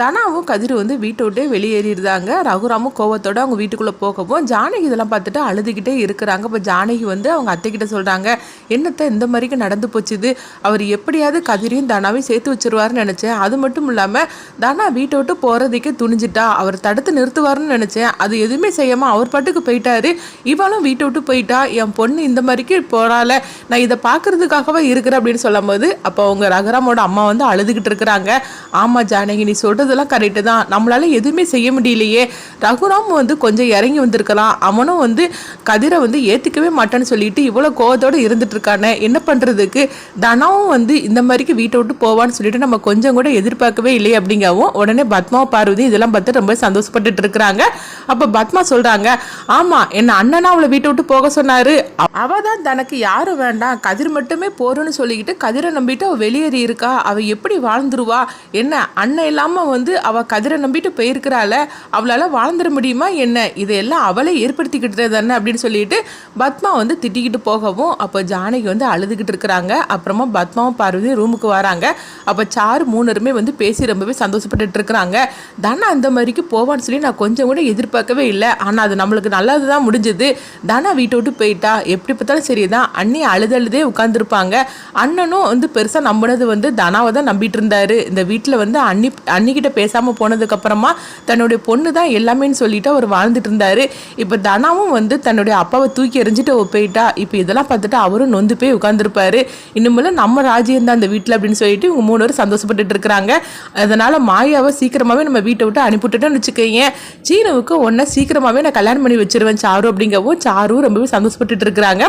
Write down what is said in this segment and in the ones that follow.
தனாவும் கதிர் வந்து வீட்டை விட்டே வெளியேறிடுறாங்க. ரகுராமும் கோவத்தோடு அவங்க வீட்டுக்குள்ளே போகவும் ஜானகி இதெல்லாம் பார்த்துட்டு அழுதுகிட்டே இருக்கிறாங்க. இப்போ ஜானகி வந்து அவங்க அத்தைக்கிட்ட சொல்கிறாங்க என்னத்தை இந்த மாதிரிக்கு நடந்து போச்சுது? அவர் எப்படியாவது கதிரையும் தனாவையும் சேர்த்து வச்சிருவாருன்னு நினச்சேன். அது மட்டும் இல்லாமல் தனா வீட்டை விட்டு போகிறதுக்கே துணிஞ்சிட்டா. அவர் தடுத்து நிறுத்துவாருன்னு நினச்சேன். அது எதுவுமே செய்யாமல் அவர் பாட்டுக்கு போயிட்டாரு. இவளும் வீட்டை விட்டு போயிட்டா. என் பொண்ணு இந்த மாதிரிக்கு போகிறால நான் இதை பார்க்குறதுக்காகவே இருக்கிறேன் அப்படின்னு சொல்லும்போது அப்போ அவங்க ரகுராமோட அம்மா வந்து அழுதுகிட்டு இருக்கிறாங்க. ஆமாம் ஜானகி நீ சொல்கிறதெல்லாம் கரெக்டு தான். நம்மளால் எதுவுமே செய்ய முடியலையே. ரகுராம் வந்து கொஞ்சம் இறங்கி வந்திருக்கலாம். அவனும் வந்து கதிரை வந்து ஏற்றுக்கவே மாட்டேன்னு சொல்லிட்டு இவ்வளோ கோவத்தோடு இருந்துட்டு இருக்கானே என்ன பண்ணுறதுக்கு தனாவும் வந்து இந்த மாதிரிக்கு வீட்டை விட்டு போவான்னு சொல்லிட்டு நம்ம கொஞ்சம் கூட எதிர்பார்க்கவே இல்லை அப்படிங்கவும் உடனே பத்மா பார்வதி இதெல்லாம் பார்த்து ரொம்ப சந்தோஷப்பட்டுட்டு இருக்கிறாங்க. அப்போ பத்மா சொல்கிறாங்க ஆமாம் என்ன அண்ணனா அவளை வீட்டை விட்டு போக சொன்னார். அவ- தான் தனக்கு யாரும் வேண்டாம். கதிர் மட்டுமே போறோன்னு சொல்லிக்கிட்டு கதிரை நம்பிட்டு அவள் வெளியேறி இருக்கா அவள் எப்படி வாழ்ந்துருவா? என்ன அண்ணன் இல்லாம வந்து அவ கதிரை நம்பிட்டு போயிருக்கிறாள அவளால வாழ்ந்துட முடியுமா என்ன? இதையெல்லாம் அவளே ஏற்படுத்திக்கிட்டு தானே அப்படின்னு சொல்லிட்டு பத்மா வந்து திட்டிக்கிட்டு போகவும் அப்போ ஜானகி வந்து அழுதுகிட்டு இருக்கிறாங்க. அப்புறமா பத்மாவும் பார்வதி ரூமுக்கு வராங்க. அப்போ சார் மூணருமே வந்து பேசி ரொம்பவே சந்தோஷப்பட்டுட்டு இருக்கிறாங்க. தனா அந்த மாதிரிக்கு போவான்னு சொல்லி நான் கொஞ்சம் கூட எதிர்பார்க்கவே இல்லை. ஆனால் அது நம்மளுக்கு நல்லது தான் முடிஞ்சது. தனா வீட்டை விட்டு போயிட்டா. எப்படி பார்த்தாலும் சரி தான் அண்ணி அழுது அழுதே உட்காந்துருப்பாங்க அண்ணனும் வந்து பெருசாக நம்பினது வந்து தனாவை தான் நம்பிட்டு இருந்தாரு. இந்த வீட்டில் வந்து அண்ணி அண்ணிக்கிட்ட பேசாமல் போனதுக்கப்புறமா தன்னுடைய பொண்ணு தான் எல்லாமேன்னு சொல்லிட்டு அவர் வாழ்ந்துட்டு இருந்தாரு. இப்போ தனாவும் வந்து தன்னுடைய அப்பாவை தூக்கி எறிஞ்சிட்டு போயிட்டா. இப்போ இதெல்லாம் பார்த்துட்டு அவரும் நொந்து போய் உட்காந்துருப்பாரு இன்னுமில்ல நம்ம ராஜ்யம் தான் அந்த வீட்டில் அப்படின்னு சொல்லிட்டு இவங்க மூணு பேரும் சந்தோஷப்பட்டுட்டு இருக்கிறாங்க. அதனால மாயாவை சீக்கிரமாகவே நம்ம வீட்டை விட்டு அனுப்பிவிட்டுட்டோம்னு வச்சுக்கோங்க சீனவுக்கு ஒன்றை சீக்கிரமாகவே நான் கல்யாணம் பண்ணி வச்சிருவேன் சாரு அப்படிங்கவும் சாரும் ரொம்பவே சந்தோஷப்பட்டுட்டு இருக்கிறாங்க.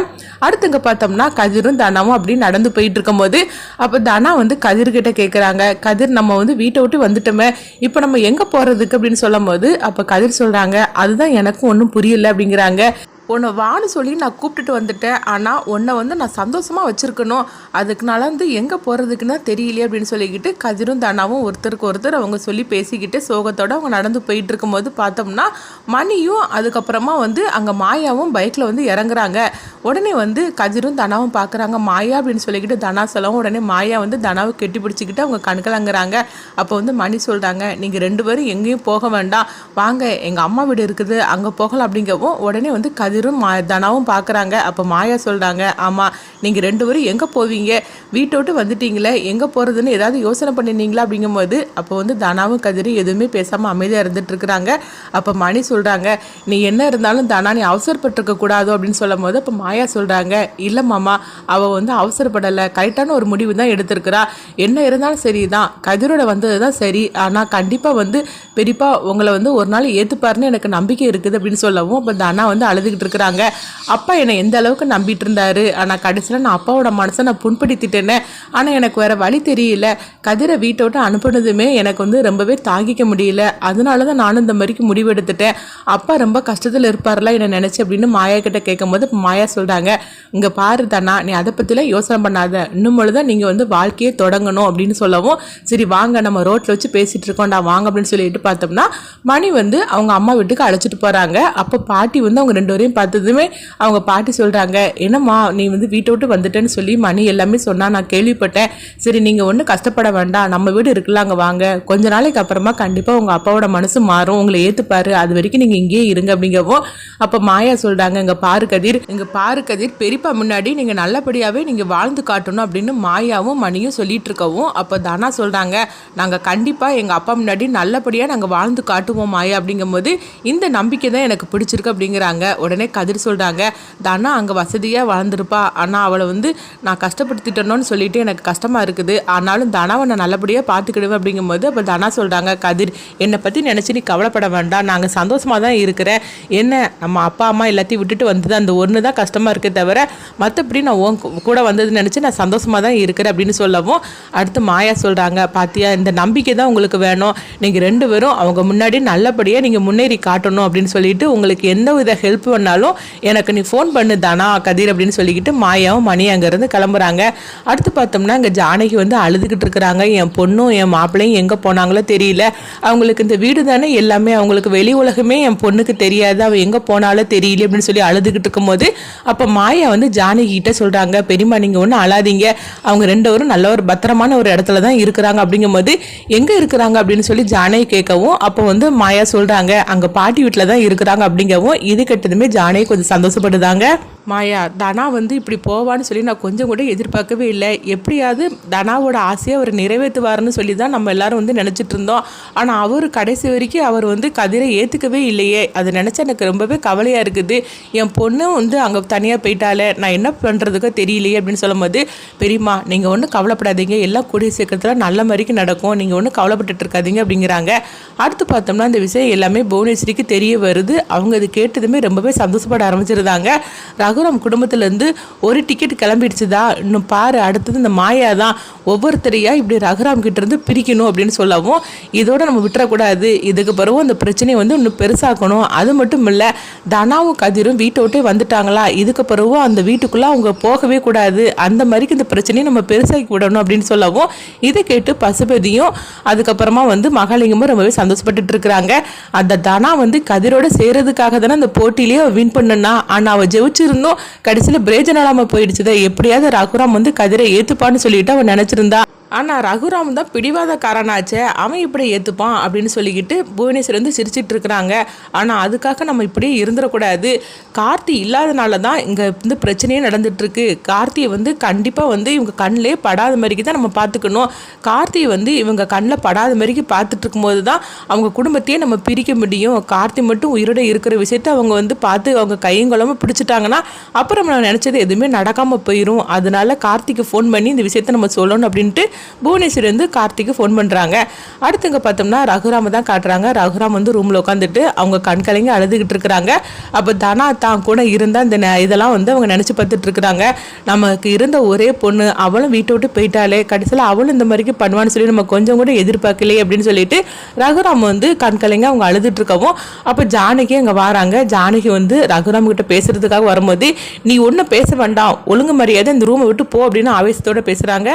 அடுத்தங்க பார்த்தோம்னா கதிரும் தனாவும் அப்படி நடந்து போயிட்டு இருக்கும்போது அப்போ தனா வந்து கதிர்கிட்ட கேட்குறாங்க கதிர் நம்ம வந்து வீட்டை விட்டு வந்துட்டோம் இப்போ நம்ம எங்கே போகிறதுக்கு அப்படின்னு சொல்லும் போது அப்போ கதிர் சொல்கிறாங்க அதுதான் எனக்கும் ஒன்றும் புரியல அப்படிங்கிறாங்க. உன்னை வான்னு சொல்லி நான் கூப்பிட்டுட்டு வந்துட்டேன். ஆனால் உன்னை வந்து நான் சந்தோஷமாக வச்சுருக்கணும். அதுக்குனால வந்து எங்கே போகிறதுக்குன்னா தெரியலையே அப்படின்னு சொல்லிக்கிட்டு கதிரும் தனாவும் ஒருத்தருக்கு ஒருத்தர் அவங்க சொல்லி பேசிக்கிட்டு சோகத்தோடு அவங்க நடந்து போயிட்டு இருக்கும்போது பார்த்தோம்னா மணியும் அதுக்கப்புறமா வந்து அங்கே மாயாவும் பைக்கில் வந்து இறங்குறாங்க. உடனே வந்து கதிரும் தனாவும் பார்க்குறாங்க மாயா அப்படின்னு சொல்லிக்கிட்டு தனா சொல்லவும் உடனே மாயா வந்து தனாவை கெட்டி பிடிச்சிக்கிட்டு அவங்க கண்கலங்குறாங்க அப்போ வந்து மணி சொல்கிறாங்க நீங்கள் ரெண்டு பேரும் எங்கேயும் போக வேண்டாம். வாங்க எங்கள் அம்மா வீடு இருக்குது அங்கே போகலாம் அப்படிங்கவும் உடனே வந்து கதிரும் மா தனாவும் பார்க்குறாங்க அப்போ மாயா சொல்கிறாங்க ஆமாம் நீங்கள் ரெண்டு பேரும் எங்கே போவீங்க? வீட்டை விட்டு வந்துட்டீங்களே எங்கே போகிறதுன்னு ஏதாவது யோசனை பண்ணினீங்களா? அப்படிங்கும்போது அப்போ வந்து தனாவும் கதிரும் எதுவுமே பேசாமல் அமைதியாக இருந்துட்டுருக்குறாங்க அப்போ மணி சொல்கிறாங்க நீ என்ன இருந்தாலும் தனா நீ அவசரப்பட்டிருக்க கூடாது அப்படின்னு சொல்லும் போது அப்போ மாயா சொல்கிறாங்க இல்லை மாமா அவள் வந்து அவசரப்படலை. கரெக்டான ஒரு முடிவு தான் எடுத்திருக்கிறா. என்ன இருந்தாலும் சரி தான் கதிரோட வந்தது தான் சரி. ஆனால் கண்டிப்பாக வந்து பெரியப்பா உங்களை வந்து ஒரு நாள் ஏற்றுப்பாருன்னு எனக்கு நம்பிக்கை இருக்குது அப்படின்னு சொல்லவும் அப்போ தனா வந்து அழுதுகிட்டு இருக்கிறாங்க அப்பா என்னை எந்த அளவுக்கு நம்பிட்டு இருந்தாரு? ஆனால் கடைசியில் நான் அப்பாவோட மனசை நான் புண்படுத்திட்டேனே. ஆனால் எனக்கு வேறு வழி தெரியல. கதிரை வீட்டை விட்டு அனுப்புனதுமே எனக்கு வந்து ரொம்பவே தாங்கிக்க முடியல. அதனால தான் நானும் இந்த மாதிரிக்கு முடிவு எடுத்துட்டேன் அப்பா ரொம்ப கஷ்டத்தில் இருப்பார்ல என்னை நினச்சி அப்படின்னு மாயா கிட்ட கேட்கும்போது மாயா சொல்கிறாங்க இங்கே பாரு தானா நீ அதை பற்றிலாம் யோசனை பண்ணாத. இன்னும் தான் நீங்கள் வந்து வாழ்க்கையே தொடங்கணும் அப்படின்னு சொல்லவும் சரி வாங்க நம்ம ரோட்டில் வச்சு பேசிகிட்டு இருக்கோம்டா வாங்க அப்படின்னு சொல்லிட்டு பார்த்தோம்னா மணி வந்து அவங்க அம்மா வீட்டுக்கு அழைச்சிட்டு போகிறாங்க அப்போ பாட்டி வந்து அவங்க ரெண்டு வரையும் பார்த்ததுமே அவங்க பாட்டி சொல்கிறாங்க என்னம்மா நீ வந்து வீட்டை விட்டு வந்துட்டேன்னு சொல்லி மணி எல்லாமே சொன்னால் நான் கேள்விப்பட்டேன். சரி நீங்கள் ஒன்றும் கஷ்டப்பட வேண்டாம். நம்ம வீடு இருக்கலாம் அங்கே வாங்க. கொஞ்ச நாளைக்கு அப்புறமா கண்டிப்பாக உங்கள் அப்பாவோட மனசு மாறும். உங்களை ஏற்றுப்பாரு அது வரைக்கும் நீங்கள் இங்கேயே இருங்க அப்படிங்கவும் அப்போ மாயா சொல்கிறாங்க இங்கே பாரு கதிர். இங்கே பாரு கதிர். பெரியப்பா முன்னாடி நீங்கள் நல்லபடியாகவே நீங்கள் வாழ்ந்து காட்டணும் அப்படின்னு மாயாவும் மணியும் சொல்லிட்டு இருக்கவும் அப்போ தானா சொல்கிறாங்க நாங்கள் கண்டிப்பாக எங்கள் அப்பா முன்னாடி நல்லபடியாக நாங்கள் வாழ்ந்து காட்டுவோம் மாயா அப்படிங்கும்போது இந்த நம்பிக்கை தான் எனக்கு பிடிச்சிருக்கு அப்படிங்கிறாங்க. உடனே கதிர் சொல்கிறாங்க தானா அங்கே வசதியாக வளர்ந்துருப்பா. ஆனால் அவளை வந்து நான் கஷ்டப்படுத்திட்டேனோன்னு சொல்லிட்டு எனக்கு கஷ்டமாக இருக்குது. ஆனாலும் தனாவை நான் நல்லபடியாக பார்த்துக்கிடுவேன். அப்படிங்கும்போது அப்போ தனா சொல்கிறாங்க கதிர் என்னை பற்றி நினச்சி நீ கவலைப்பட வேண்டாம். நாங்கள் சந்தோஷமாக தான் இருக்கிறேன். என்ன நம்ம அப்பா அம்மா எல்லாத்தையும் விட்டுட்டு வந்தது அந்த ஒன்று தான் கஷ்டமாக இருக்கே தவிர மற்றபடி நான் உன் கூட வந்தது நினச்சி நான் சந்தோஷமாக தான் இருக்கிறேன். அப்படின்னு சொல்லவும் அடுத்து மாயா சொல்கிறாங்க பாத்தியா இந்த நம்பிக்கை தான் உங்களுக்கு வேணும். நீங்கள் ரெண்டு பேரும் அவங்க முன்னாடி நல்லபடியாக நீங்கள் முன்னேறி காட்டணும். அப்படின்னு சொல்லிட்டு உங்களுக்கு எந்த வித ஹெல்ப் பண்ணாலும் இருந்தாலும் எனக்கு நீ ஃபோன் பண்ணு தானா கதிர் அப்படின்னு சொல்லிக்கிட்டு மாயாவும் மணி அங்கேருந்து கிளம்புறாங்க. அடுத்து பார்த்தோம்னா அங்கே ஜானகி வந்து அழுதுகிட்டு இருக்கிறாங்க. என் பொண்ணும் என் மாப்பிள்ளையும் எங்கே போனாங்களோ தெரியல. அவங்களுக்கு இந்த வீடு தானே எல்லாமே அவங்களுக்கு வெளி உலகமே என் பொண்ணுக்கு தெரியாது. அவள் எங்கே போனாலும் தெரியல அப்படின்னு சொல்லி அழுதுகிட்டு இருக்கும்போது அப்போ மாயா வந்து ஜானகி கிட்ட சொல்கிறாங்க பெரியம்மா நீங்கள் ஒன்றும் அழாதீங்க. அவங்க ரெண்டு பேரும் நல்ல ஒரு பத்திரமான ஒரு இடத்துல தான் இருக்கிறாங்க. அப்படிங்கும்போது எங்கே இருக்கிறாங்க? அப்படின்னு சொல்லி ஜானகி கேட்கவும் அப்போ வந்து மாயா சொல்கிறாங்க அங்கே பாட்டி வீட்டில் தான் இருக்கிறாங்க. அப்படிங்கவும் இது கெட்டதுமே ஜானே கொஞ்சம் சந்தோஷப்படுதாங்க மாயா தனா வந்து இப்படி போவான்னு சொல்லி நான் கொஞ்சம் கூட எதிர்பார்க்கவே இல்லை. எப்படியாவது தனாவோட ஆசையை அவர் நிறைவேற்றுவாருன்னு சொல்லி தான் நம்ம எல்லாரும் வந்து நினச்சிட்டு இருந்தோம். ஆனால் அவர் கடைசி வரைக்கும் அவர் வந்து கதிரை ஏற்றுக்கவே இல்லையே. அதை நினச்சா எனக்கு ரொம்பவே கவலையாக இருக்குது. என் பொண்ணும் வந்து அங்கே தனியாக போயிட்டாலே நான் என்ன பண்ணுறதுக்கோ தெரியலையே அப்படின்னு சொல்லும்போது பெரியம்மா நீங்கள் ஒன்றும் கவலைப்படாதீங்க. எல்லாம் கூடிய சீக்கிரத்தில் நல்ல மாதிரிக்கு நடக்கும். நீங்கள் ஒன்றும் கவலைப்பட்டுட்டு இருக்காதீங்க அப்படிங்கிறாங்க. அடுத்து பார்த்தோம்னா இந்த விஷயம் எல்லாமே புவனேஸ்வரிக்கு தெரிய வருது. அவங்க அது கேட்டதுமே ரொம்பவே சந்தோஷப்பட ஆரம்பிச்சிருந்தாங்க. ரகுராம் குடும்பத்துலேருந்து ஒரு டிக்கெட் கிளம்பிடுச்சுதா? இன்னும் பாரு அடுத்தது இந்த மாயா தான் ஒவ்வொருத்தரையாக இப்படி ரகுராம் கிட்டேருந்து பிரிக்கணும் அப்படின்னு சொல்லவும் இதோட நம்ம விட்டுறக்கூடாது. இதுக்கு பிறகு அந்த பிரச்சனையை வந்து இன்னும் பெருசாக்கணும். அது மட்டும் இல்லை தனாவும் கதிரும் வீட்டை விட்டே வந்துட்டாங்களா? இதுக்கு பிறகும் அந்த வீட்டுக்குள்ளே அவங்க போகவே கூடாது. அந்த மாதிரிக்கு இந்த பிரச்சனையை நம்ம பெருசாக்கி விடணும் அப்படின்னு சொல்லவும் இதை கேட்டு பசுபதியும் அதுக்கப்புறமா வந்து மகாலிங்கமும் ரொம்பவே சந்தோஷப்பட்டுட்டு இருக்கிறாங்க. அந்த தனா வந்து கதிரோட சேர்றதுக்காக தானே அந்த போட்டியிலேயே வின் பண்ணுன்னா ஆனால் அவள் ஜெயிச்சிருந்தோம். கடைசியில் பிரயோஜனம் இல்லாமல் போயிடுச்சுதே. எப்படியாவது ரகுராம் வந்து கதிரை ஏற்றுப்பான்னு சொல்லிட்டு அவன் நினச்சிருந்தா. ஆனால் ரகுராம் தான் பிடிவாதக்காரனாச்சே. அவன் இப்படி ஏற்றுப்பான் அப்படின்னு சொல்லிக்கிட்டு புவனேஸ்வர் வந்து சிரிச்சிட்டு இருக்கிறாங்க. ஆனால் அதுக்காக நம்ம இப்படியே இருந்துடக்கூடாது. கார்த்தி இல்லாதனால தான் இங்கே வந்து பிரச்சனையே நடந்துட்டுருக்கு. கார்த்தியை வந்து கண்டிப்பாக வந்து இவங்க கண்ணிலே படாத மாதிரிக்கு தான் நம்ம பார்த்துக்கணும். கார்த்தியை வந்து இவங்க கண்ணில் படாத மாதிரிக்கு பார்த்துட்டு இருக்கும்போது தான் அவங்க குடும்பத்தையே நம்ம பிரிக்க முடியும். கார்த்தி மட்டும் உயிரோட இருக்கிற விஷயத்த அவங்க வந்து பார்த்து அவங்க கையங்குளமாக பிடிச்சிட்டாங்கன்னா அப்புறம் நம்ம நினச்சது எதுவுமே நடக்காமல் போயிடும் அதனால கார்த்திக்கு ஃபோன் பண்ணி இந்த விஷயத்த நம்ம சொல்லணும் அப்படின்ட்டு புவனேஸ்வரி வந்து கார்த்திக்கு ஃபோன் பண்ணுறாங்க அடுத்தவங்க பார்த்தோம்னா ரகுராம தான் காட்டுறாங்க. ரகுராம் வந்து ரூமில் உட்காந்துட்டு அவங்க கண்கலைங்க அழுதுகிட்டு இருக்கிறாங்க. அப்போ தனா தான் கூட இருந்தால் இந்த நெ- இதெல்லாம் வந்து அவங்க நினச்சி பார்த்துட்டு இருக்கிறாங்க. நமக்கு இருந்த ஒரே பொண்ணு அவளும் வீட்டை விட்டு போயிட்டாலே கடைசியில் அவளும் இந்த மாதிரிக்கு பண்ணுவான்னு சொல்லி நம்ம கொஞ்சம் கூட எதிர்பார்க்கலையே அப்படின்னு சொல்லிட்டு ரகுராம் வந்து கண்கலைங்க அவங்க அழுதுட்டு இருக்கவும் அப்போ ஜானகி அங்கே வராங்க. ஜானகி வந்து ரகுராம் கிட்ட பேசுறதுக்காக வரும்போது நீ ஒன்றும் பேச வேண்டாம். ஒழுங்கு மரியாதை இந்த ரூமை விட்டு போ அப்படின்னு ஆவேசத்தோட பேசுகிறாங்க